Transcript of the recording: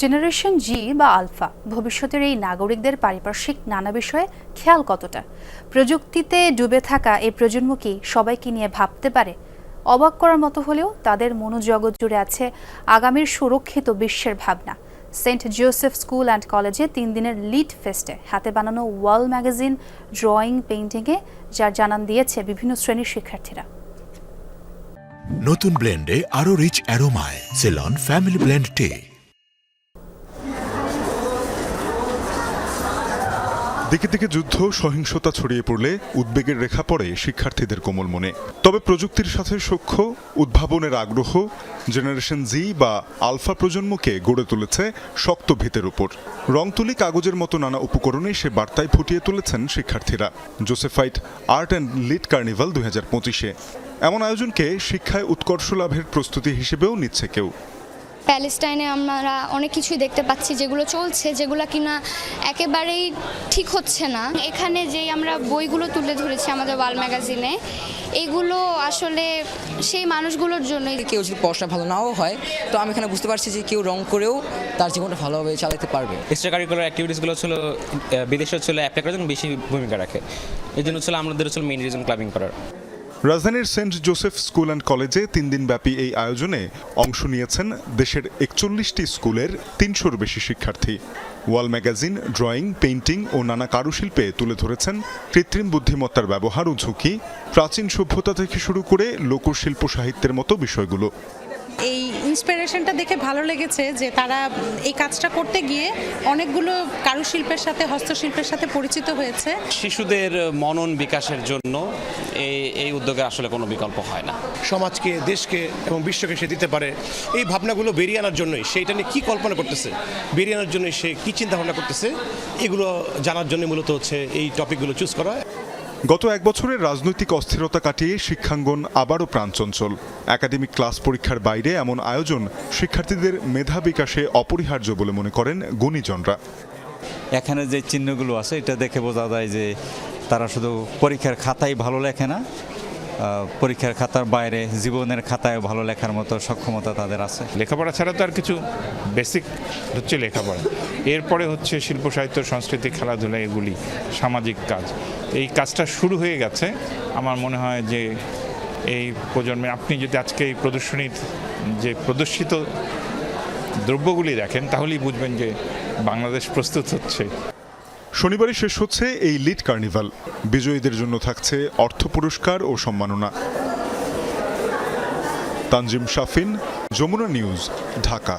Generation জি বা alpha, ভবিষ্যতের এই নাগরিকদের পারিপার্শ্বিক নানা বিষয়ে খেয়াল কতটা? প্রযুক্তিতে ডুবে থাকা এই প্রজন্ম কি সবাইকে নিয়ে ভাবতে পারে? অবাক করার মতো হলেও তাদের মনোজগৎ জুড়ে আছে আগামীর সুরক্ষিত বিশ্বের ভাবনা। সেন্ট জোসেফ স্কুল অ্যান্ড কলেজে তিন দিনের লিড ফেস্টে হাতে বানানো ওয়াল ম্যাগাজিন, ড্রয়িং পেইন্টিংয়ে যার জানান দিয়েছে বিভিন্ন শ্রেণির শিক্ষার্থীরা। নতুন ব্লেন্ডে আরও রিচ অ্যারোমায়, সেলন, ফ্যামিলি ব্লেন্ড টে। দিকে দিকে যুদ্ধ, সহিংসতা ছড়িয়ে পড়লে উদ্বেগের রেখা পড়ে শিক্ষার্থীদের কোমল মনে। তবে প্রযুক্তির সাথে সখ্য উদ্ভাবনের আগ্রহ জেনারেশন জি বা আলফা প্রজন্মকে গড়ে তুলেছে শক্ত ভিতের উপর। রং তুলি কাগজের মতো নানা উপকরণে সে বার্তায় ফুটিয়ে তুলেছেন শিক্ষার্থীরা। Josephite art and lead carnival দুই হাজার পঁচিশে। এমন আয়োজনকে শিক্ষায় উৎকর্ষ লাভের প্রস্তুতি হিসেবেও নিচ্ছে কেউ। প্যালেস্টাইনে আমরা অনেক কিছুই দেখতে পাচ্ছি যেগুলো চলছে যেগুলো কিনা একেবারেই ঠিক হচ্ছে না। এখানে যে আমরা বইগুলো তুলে ধরেছি আমাদের ওয়াল ম্যাগাজিনে এগুলো আসলে সেই মানুষগুলোর জন্যই। কেউ যদি পড়াশোনা ভালো নাও হয় তো আমি এখানে বুঝতে পারছি যে কেউ রং করেও তার জীবনটা ভালোভাবে চালাতে পারবে। এক্সট্রা কারিকুলার অ্যাক্টিভিটিসগুলো ছিল বিদেশে ছিল অ্যাপ্লাই করার জন্য বেশি ভূমিকা রাখে। এই জন্য ছিল আমাদের ছিল মেইন রিজন ক্লাবিং করার। রাজধানীর সেন্ট জোসেফ স্কুল অ্যান্ড কলেজে তিন দিনব্যাপী এই আয়োজনে অংশ নিয়েছেন দেশের একচল্লিশটি স্কুলের তিনশোর বেশি শিক্ষার্থী। ওয়াল ম্যাগাজিন, ড্রয়িং, পেইন্টিং ও নানা কারুশিল্পে তুলে ধরেছেন কৃত্রিম বুদ্ধিমত্তার ব্যবহার ও ঝুঁকি, প্রাচীন সভ্যতা থেকে শুরু করে লোকশিল্প সাহিত্যের মতো বিষয়গুলো। ইন্সপিরেশনটা দেখে ভালো লেগেছে যে তারা এই কাজটা করতে গিয়ে অনেকগুলো কারুশিল্পের সাথে হস্তশিল্পের সাথে পরিচিত হয়েছে। শিশুদের মনন বিকাশের জন্য এই এই উদ্যোগে আসলে কোনো বিকল্প হয় না। সমাজকে দেশকে এবং বিশ্বকে সে দিতে পারে। এই ভাবনাগুলো বেরিয়ে আনার জন্যই সেইটা নিয়ে কী কল্পনা করতেছে? বেরিয়ে আনার জন্যই সে কী চিন্তা ভাবনা করতেছে? এগুলো জানার জন্য মূলত হচ্ছে এই টপিকগুলো চুজ করা। গত এক বছরের রাজনৈতিক অস্থিরতা কাটিয়ে শিক্ষাঙ্গন আবারও প্রাণচঞ্চল। একাডেমিক ক্লাস পরীক্ষার বাইরে এমন আয়োজন শিক্ষার্থীদের মেধা বিকাশে অপরিহার্য বলে মনে করেন গুণীজনরা। এখানে যে চিহ্নগুলো আছে, এটা দেখে বোঝা যায় যে তারা শুধু পরীক্ষার খাতাই ভালো লেখে না পরীক্ষার খাতার বাইরে, জীবনের খাতায় ভালো লেখার মতো সক্ষমতা তাদের আছে। লেখাপড়া ছাড়া তো আর কিছু বেসিক হচ্ছে লেখাপড়া। এরপরে হচ্ছে শিল্প, সাহিত্য, সংস্কৃতি, খেলাধুলা, এগুলি সামাজিক কাজ। এই কাজটা শুরু হয়ে গেছে। আমার মনে হয় যে এই প্রজন্মে আপনি যদি আজকে এই প্রদর্শনীর যে প্রদর্শিত দ্রব্যগুলি দেখেন, তাহলেই বুঝবেন যে বাংলাদেশ প্রস্তুত হচ্ছে। শনিবারই শেষ হচ্ছে এই লিড কার্নিভাল। বিজয়ীদের জন্য থাকছে অর্থ পুরস্কার ও সম্মাননা। তানজিম শাফিন, যমুনা নিউজ, ঢাকা।